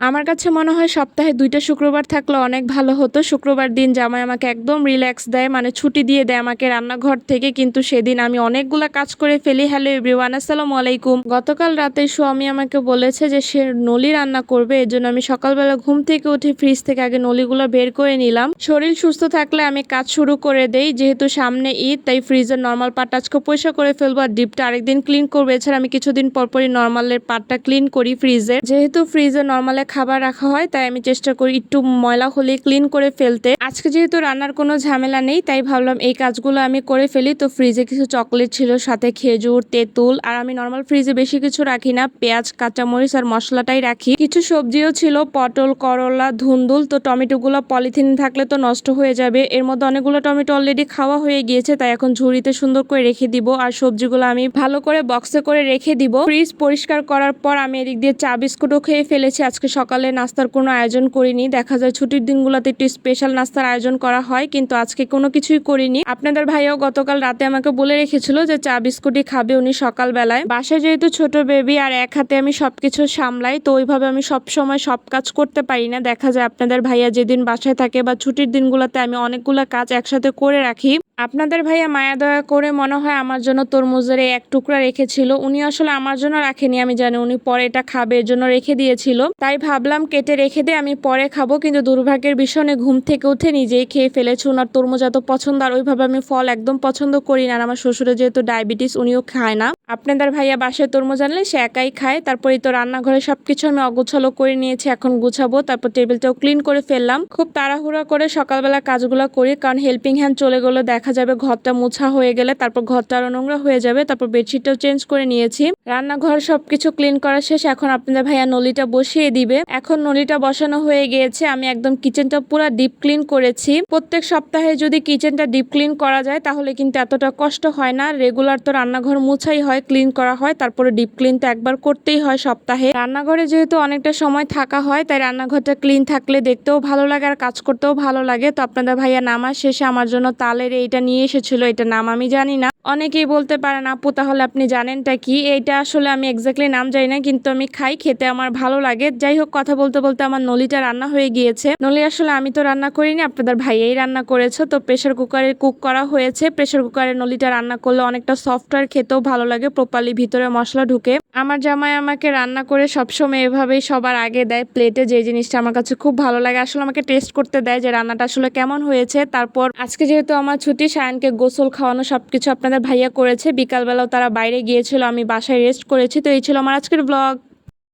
আমার কাছে মনে হয় সপ্তাহে দুইটা শুক্রবার থাকলে অনেক ভালো হতো। শুক্রবার দিন জামাই আমাকে একদম রিল্যাক্স দেয় মানে ছুটি দিয়ে দেয় আমাকে রান্নাঘর থেকে, কিন্তু সেদিন আমি অনেকগুলো কাজ করে ফেলি। হ্যালো এভরিওয়ান আসসালামু আলাইকুম। গতকাল রাতে স্বামী আমাকে বলেছে যে সে নলি রান্না করবে এর জন্য আমি সকালবেলা ঘুম থেকে উঠে ফ্রিজ থেকে আগে নলিগুলো বের করে নিলাম। শরীর সুস্থ থাকলে আমি কাজ শুরু করে দেই, যেহেতু সামনে ঈদ, তাই ফ্রিজের নর্মাল পাট আজকে পয়সা করে ফেলব আর ডিপটা আরেকদিন ক্লিন করব। এছাড়া আমি কিছুদিন পরপরই নর্মালের পাটটা ক্লিন করি ফ্রিজে যেহেতু ফ্রিজে নর্মালে খাবার রাখা হয় তাই আমি চেষ্টা করি একটু ময়লা হলে ক্লিন করে ফেলতে। আজকে যেহেতু রান্নার কোনো ঝামেলা নেই, তাই ভাবলাম এই কাজগুলো আমি করে ফেলি। তো ফ্রিজে কিছু চকলেট ছিল, সাথে খেজুর, তেঁতুল, আর আমি নর্মাল ফ্রিজে বেশি কিছু রাখি না। পেঁয়াজ, কাঁচামরিচ আর মশলাটাই রাখি। কিছু সবজিও ছিল, পটল, করলা, ধুন্দুল, তো টমেটোগুলো পলিথিন থাকলে তো নষ্ট হয়ে যাবে। এর মধ্যে অনেকগুলো টমেটো অলরেডি খাওয়া হয়ে গিয়েছে, তাই এখন ঝুড়িতে সুন্দর করে রেখে দিব। আর সবজিগুলো আমি ভালো করে বক্সে করে রেখে দিব। ফ্রিজ পরিষ্কার করার পর আমি এদিক দিয়ে চা বিস্কুটও খেয়ে ফেলেছি। আজকে সকালে নাস্তার কোনো আয়োজন করিনি। দেখা যায় ছুটির দিনগুলোতে একটু স্পেশাল নাস্তার আয়োজন করা হয়, কিন্তু আজকে কোনো কিছুই করিনি। আপনাদের ভাইয়াও গতকাল রাতে আমাকে বলে রেখেছিল যে চা বিস্কুটই খাবে উনি সকালবেলায়। বাসায় যেহেতু ছোট বেবি আর এক হাতে আমি সবকিছু সামলাই, তো ওইভাবে আমি সব সময় সব কাজ করতে পারি না। দেখা যায় আপনাদের ভাইয়া যেদিন বাসায় থাকে বা ছুটির দিনগুলোতে আমি অনেকগুলো কাজ একসাথে করে রাখি। আপনাদের ভাইয়া মায়া দয়া করে মনে হয় আমার জন্য তরমুজের এক টুকরা রেখেছিল। উনি আসলে আমার জন্য রাখেনি, আমি জানি উনি পরে এটা খাবে, এর জন্য রেখে দিয়েছিল। তাই ভাবলাম কেটে রেখে দিয়ে আমি পরে খাব, কিন্তু দুর্ভাগ্যের বিষয়ে, ঘুম থেকে উঠে নিজেই খেয়ে ফেলেছি। ওনার তরমুজ এত পছন্দ, আর ওইভাবে আমি ফল একদম পছন্দ করি না। আর আমার শ্বশুরের যেহেতু ডায়াবেটিস, উনিও খায় না। আপনাদের ভাইয়া বাসায় তরমুজ আনলে সে একাই খায়। তারপরে তো রান্নাঘরে সবকিছু আমি অগোছালো করে নিয়েছি, এখন গুছাবো। তারপর টেবিলটাও ক্লিন করে ফেললাম। খুব তাড়াহুড়া করে সকালবেলা কাজগুলো করি, কারণ হেল্পিং হ্যান্ড চলে গেলে, দেখা যাবে, ঘরটা মোছা হয়ে গেলে তারপর ঘরটা আরও নোংরা হয়ে যাবে, তারপর বেডশিটটাও চেঞ্জ করে নিয়েছি। রান্নাঘর সবকিছু ক্লিন করা শেষ, এখন আপনাদের ভাইয়া নলিটা বসিয়ে দিবে। এখন নলিটা বসানো হয়ে গিয়েছে, আমি একদম কিচেনটা পুরো ডিপ ক্লিন করেছি। প্রত্যেক সপ্তাহে যদি কিচেনটা ডিপ ক্লিন করা যায়, তাহলে কিন্তু এতটা কষ্ট হয় না। রেগুলার তো রান্নাঘর মুছাই হয়, ক্লিন করা হয়, তারপরে ডিপ ক্লিন তো একবার করতেই হয় সপ্তাহে। রান্নাঘরে যেহেতু অনেকটা সময় থাকা হয়, তাই রান্নাঘরটা ক্লিন থাকলে দেখতেও ভালো লাগে আর কাজ করতেও ভালো লাগে। তো আপনাদের ভাইয়া নামাজ শেষে আমার জন্য তালের এইটা নিয়ে এসেছিল এটা নাম আমি জানি না। অনেকেই বলতে পারেন, আপু, তাহলে আপনি জানেনটা কি? এইটা আসলে আমি এক্স্যাক্টলি নাম জানি না, কিন্তু আমি খাই, খেতে আমার ভালো লাগে। যাই হোক, কথা বলতে বলতে আমার নলিটা রান্না হয়ে গিয়েছে। নলি, আসলে আমি তো রান্না করিনি, আপনাদের ভাইয়াই রান্না করেছে, তো প্রেশার কুকারে কুক করা হয়েছে। প্রেশার কুকারে নলিটা রান্না করলে অনেকটা সফটওয়্যার খেতেও ভালো লাগে প্রপারলি ভিতরে মশলা ঢুকে। আমার জামাই আমাকে রান্না করে সবসময় এভাবেই সবার আগে দেয় প্লেটে যে জিনিসটা আমার কাছে খুব ভালো লাগে। আসলে আমাকে টেস্ট করতে দেয় যে রান্নাটা আসলে কেমন হয়েছে। তারপর, আজকে যেহেতু আমার ছুটি, সায়নকে গোসল খাওয়ানো সবকিছু আপনাদের ভাইয়া করেছে। বিকালবেলাও তারা বাইরে গিয়েছিল, আমি বাসায় রেস্ট করেছি। তো এই ছিল আমার আজকের ব্লগ